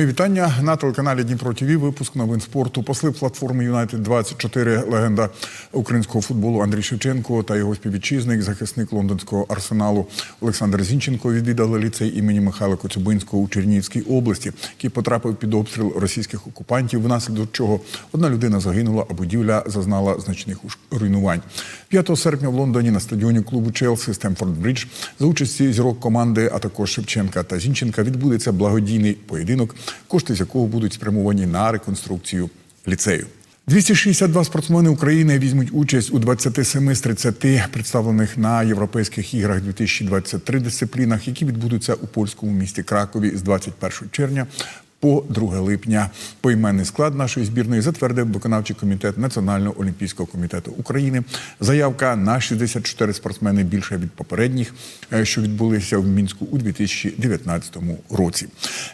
Мої вітання на телеканалі Дніпро ТВ. Випуск новин спорту. Посли платформи Юнайтед 24 легенда українського футболу Андрій Шевченко та його співвітчизник, захисник лондонського арсеналу Олександр Зінченко відвідали ліцей імені Михайла Коцюбинського у Чернігівській області, який потрапив під обстріл російських окупантів, внаслідок чого одна людина загинула, а будівля зазнала значних руйнувань. 5 серпня в Лондоні на стадіоні клубу Челсі Стемфорд Бридж за участі зірок команди, а також Шевченка та Зінченка відбудеться благодійний поєдинок, кошти з якого будуть спрямовані на реконструкцію ліцею. 262 спортсмени України візьмуть участь у 27 з 30 представлених на європейських іграх 2023 дисциплінах, які відбудуться у польському місті Кракові з 21 червня по 2 липня. Поіменний склад нашої збірної затвердив виконавчий комітет Національного олімпійського комітету України. Заявка на 64 спортсмени більше від попередніх, е, що відбулися в мінську у 2019 році.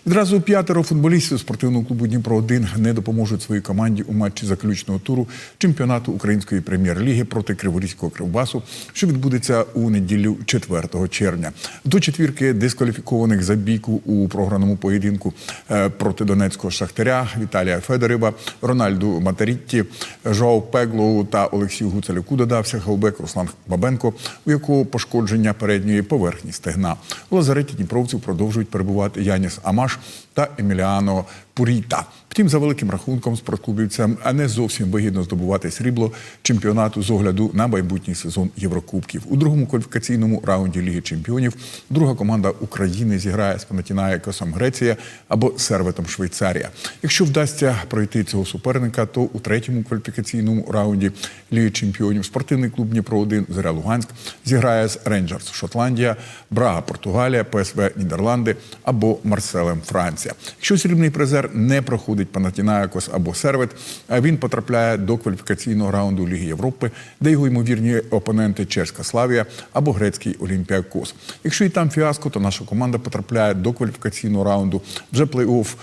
Відразу п'ятеро футболістів спортивного клубу Дніпро 1 не допоможуть своїй команді у матчі заключного туру чемпіонату української прем'єр-ліги проти Криворізького Кривбасу, що відбудеться у неділю 4 червня. До четвірки дискваліфікованих за бійку у програному поєдинку е, проти донецького шахтаря Віталія Федорева, Рональду Матарітті, Жоу Пеглоу та Олексію Гуцалюку додався Галбек Руслан Бабенко, у якого пошкодження передньої поверхні стегна. У лазареті дніпровців продовжують перебувати Яніс Амаш та Еміліано Пуріта. Втім, за великим рахунком спортклубівцям не зовсім вигідно здобувати срібло чемпіонату з огляду на майбутній сезон Єврокубків. У другому кваліфікаційному раунді Ліги Чемпіонів друга команда України зіграє з Панатінаєкосом Греція або Серветом Швейцарія. Якщо вдасться пройти цього суперника, то у третьому кваліфікаційному раунді Ліги Чемпіонів спортивний клуб Дніпро 1 Зоря Луганськ зіграє з Рейнджерс Шотландія, Брага Португалія, ПСВ Нідерланди або Марселем Франція. Якщо срібний призер не проходить Панатінаякос або Сервет, а він потрапляє до кваліфікаційного раунду Ліги Європи, де його ймовірні опоненти Чеська Славія або грецький Олімпіакос. Якщо і там фіаско, то наша команда потрапляє до кваліфікаційного раунду вже плей-офф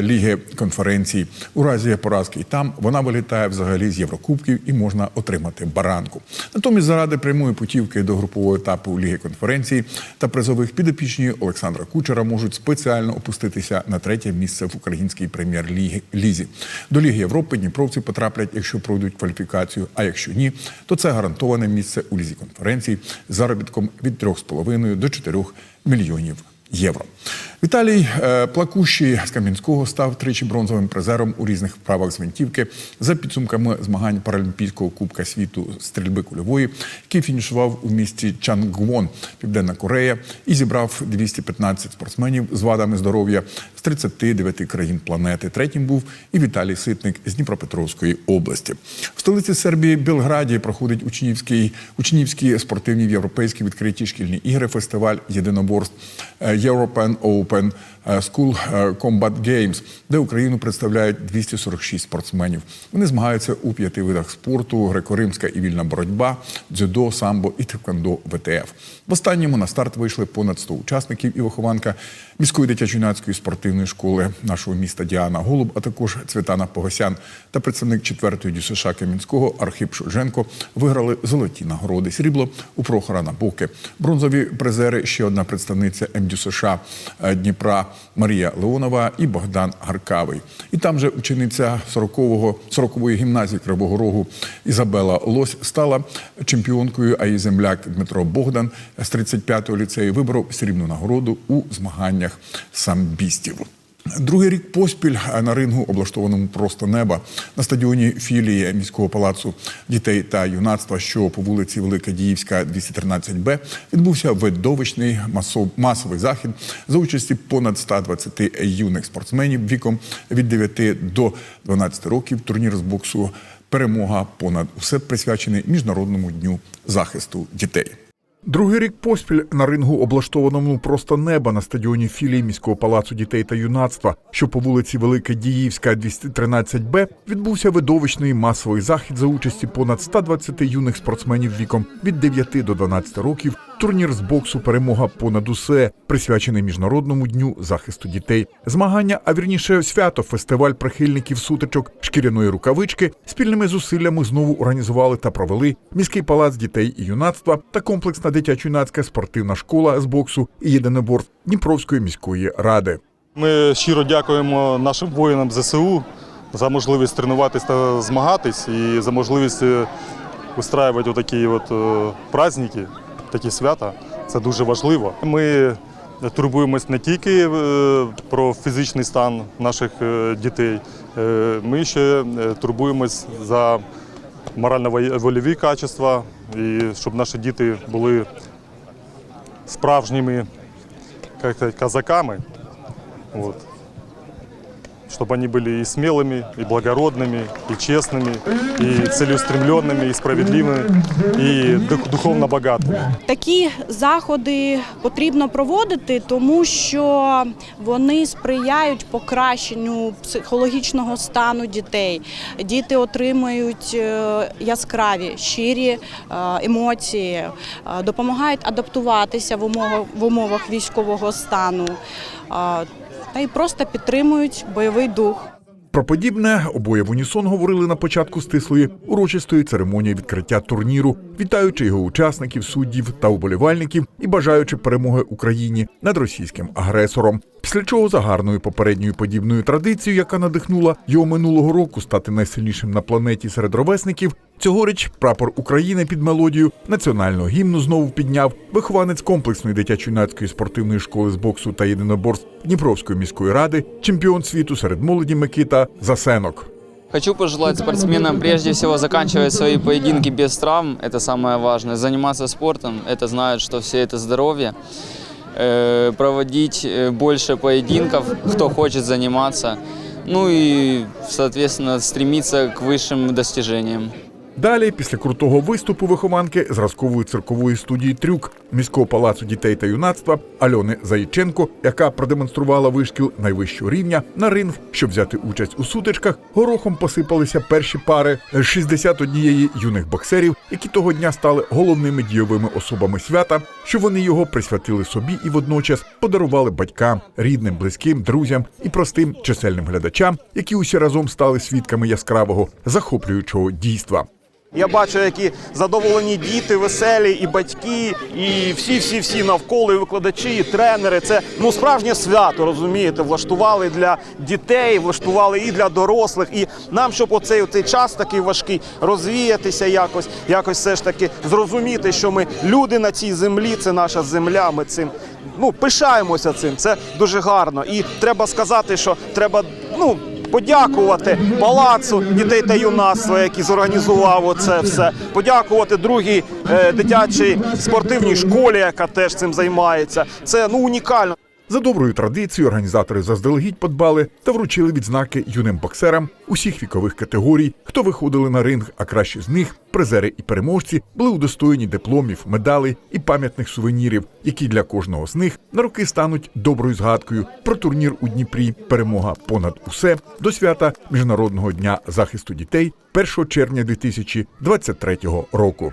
Ліги конференцій. У разі поразки і там вона вилітає взагалі з Єврокубків і можна отримати баранку. Натомість, заради прямої путівки до групового етапу Ліги конференцій та призових підопічні Олександра Кучера можуть спеціально опуститися на третє місце в українській прем'єр-лізі. До Ліги Європи Дніпровці потраплять, якщо пройдуть кваліфікацію. А якщо ні, то це гарантоване місце у лізі конференцій з заробітком від 3,5 до 4 мільйонів євро. Віталій е, Плакущий з Кам'янського став тричі бронзовим призером у різних вправах з гвинтівки за підсумками змагань Паралімпійського кубка світу стрільби кульової, який фінішував у місті Чангвон, Південна Корея, і зібрав 215 спортсменів з вадами здоров'я з 39 країн планети. Третім був і Віталій Ситник з Дніпропетровської області. В столиці Сербії Белграді проходить учнівський учнівські спортивні європейські відкриті шкільні ігри, фестиваль єдиноборств е, European Open е, School е, Combat Games, де Україну представляють 246 спортсменів. Вони змагаються у п'яти видах спорту: греко-римська і вільна боротьба, дзюдо, самбо і тхеквондо ВТФ. В останньому на старт вийшли понад 100 учасників і вихованка міської дитячо-юнацької спортивної школи нашого міста Діана Голуб, а також Цвітана Погосян та представник 4-ї ДЮСШ Кам'янського Архип Шульженко виграли золоті нагороди. Срібло у Прохора Набоки. Бронзові призери ще одна представниця МДЮСШ е, Дніпра Марія Леонова і Богдан Гаркавий. І там же учениця 40-го 40-ї гімназії Кривого Рогу Ізабела Лось стала чемпіонкою, а її земляк Дмитро Богдан з 35-го ліцею виборов срібну нагороду у змаганнях самбістів. Другий рік поспіль на рингу, облаштованому просто неба, на стадіоні філії міського палацу дітей та юнацтва, що по вулиці Велика Діївська, 213Б, відбувся видовищний масов- масовий захід за участі понад 120 юних спортсменів віком від 9 до 12 років. Турнір з боксу перемога понад усе присвячений міжнародному дню захисту дітей. Другий рік поспіль на рингу, облаштованому просто неба на стадіоні філії міського палацу дітей та юнацтва, що по вулиці Велика Діївська, 213Б, відбувся видовищний масовий захід за участі понад 120 юних спортсменів віком від 9 до 12 років. Турнір з боксу перемога понад усе присвячений міжнародному дню захисту дітей. Змагання, а вірніше свято, фестиваль прихильників сутичок шкіряної рукавички спільними зусиллями знову організували та провели міський палац дітей і юнацтва та комплексна дитячо-юнацька спортивна школа з боксу і єдиноборств Дніпровської міської ради. Ми щиро дякуємо нашим воїнам ЗСУ за можливість тренуватись та змагатись і за можливість е, устраювати отакі от е, праздники, такі свята. Це дуже важливо. Ми турбуємось не тільки е, про фізичний стан наших е, дітей, е, ми ще турбуємось за морально-вольові качества, і щоб наші діти були справжніми казаками. Вот Чтобы они были и смелыми, и благородными, и честными, и целеустремленными, и справедливыми, и дух- духовно богатыми. Такі заходи потрібно проводити, тому що вони сприяють покращенню психологічного стану дітей. Діти отримують е, яскраві, щирі е, емоції, е, допомагають адаптуватися в умовах, в умовах військового стану е, та й просто підтримують бойовий дух. Про подібне обоє в унісон говорили на початку стислої урочистої церемонії відкриття турніру, вітаючи його учасників, суддів та уболівальників і бажаючи перемоги Україні над російським агресором. Після чого за гарною попередньою подібною традицією, яка надихнула його минулого року стати найсильнішим на планеті серед ровесників, цьогоріч прапор України під мелодію національного гімну знову підняв вихованець комплексної дитячо-юнацької спортивної школи з боксу та єдиноборств Дніпровської міської ради, чемпіон світу серед молоді Микита Засенок. Хочу пожелать спортсменам прежде всего заканчивать свои поединки без травм, это самое важное. Заниматься спортом, это знают, что все это здоровье. Э, Проводить э, больше поединков, кто хочет заниматься. Ну и, соответственно, стремиться к высшим достижениям. Далі, після крутого виступу вихованки зразкової циркової студії Трюк міського палацу дітей та юнацтва Альони Заїченко, яка продемонструвала вишкіл найвищого рівня на ринг, щоб взяти участь у сутичках, горохом посипалися перші пари з 61 юних боксерів, які того дня стали головними дійовими особами свята, що вони його присвятили собі і водночас подарували батькам, рідним, близьким, друзям і простим чисельним глядачам, які усі разом стали свідками яскравого захоплюючого дійства. Я бачу, які задоволені діти, веселі, і батьки, і всі, всі, всі навколо, і викладачі, і тренери. Це ну справжнє свято, розумієте, влаштували для дітей, влаштували і для дорослих. І нам, щоб оцей, оцей час такий важкий розвіятися, якось, якось все ж таки зрозуміти, що ми люди на цій землі, це наша земля. Ми цим ну пишаємося цим. Це дуже гарно. І треба сказати, що треба ну. Подякувати палацу дітей та юнацтва, який зорганізував це все. Подякувати другій е, дитячій спортивній школі, яка теж цим займається. Це ну унікально. За доброю традицією організатори заздалегідь подбали та вручили відзнаки юним боксерам усіх вікових категорій, хто виходили на ринг, а кращі з них призери і переможці були удостоєні дипломів, медалей і пам'ятних сувенірів, які для кожного з них на роки стануть доброю згадкою про турнір у Дніпрі. Перемога понад усе до свята Міжнародного дня захисту дітей 1 червня 2023 року.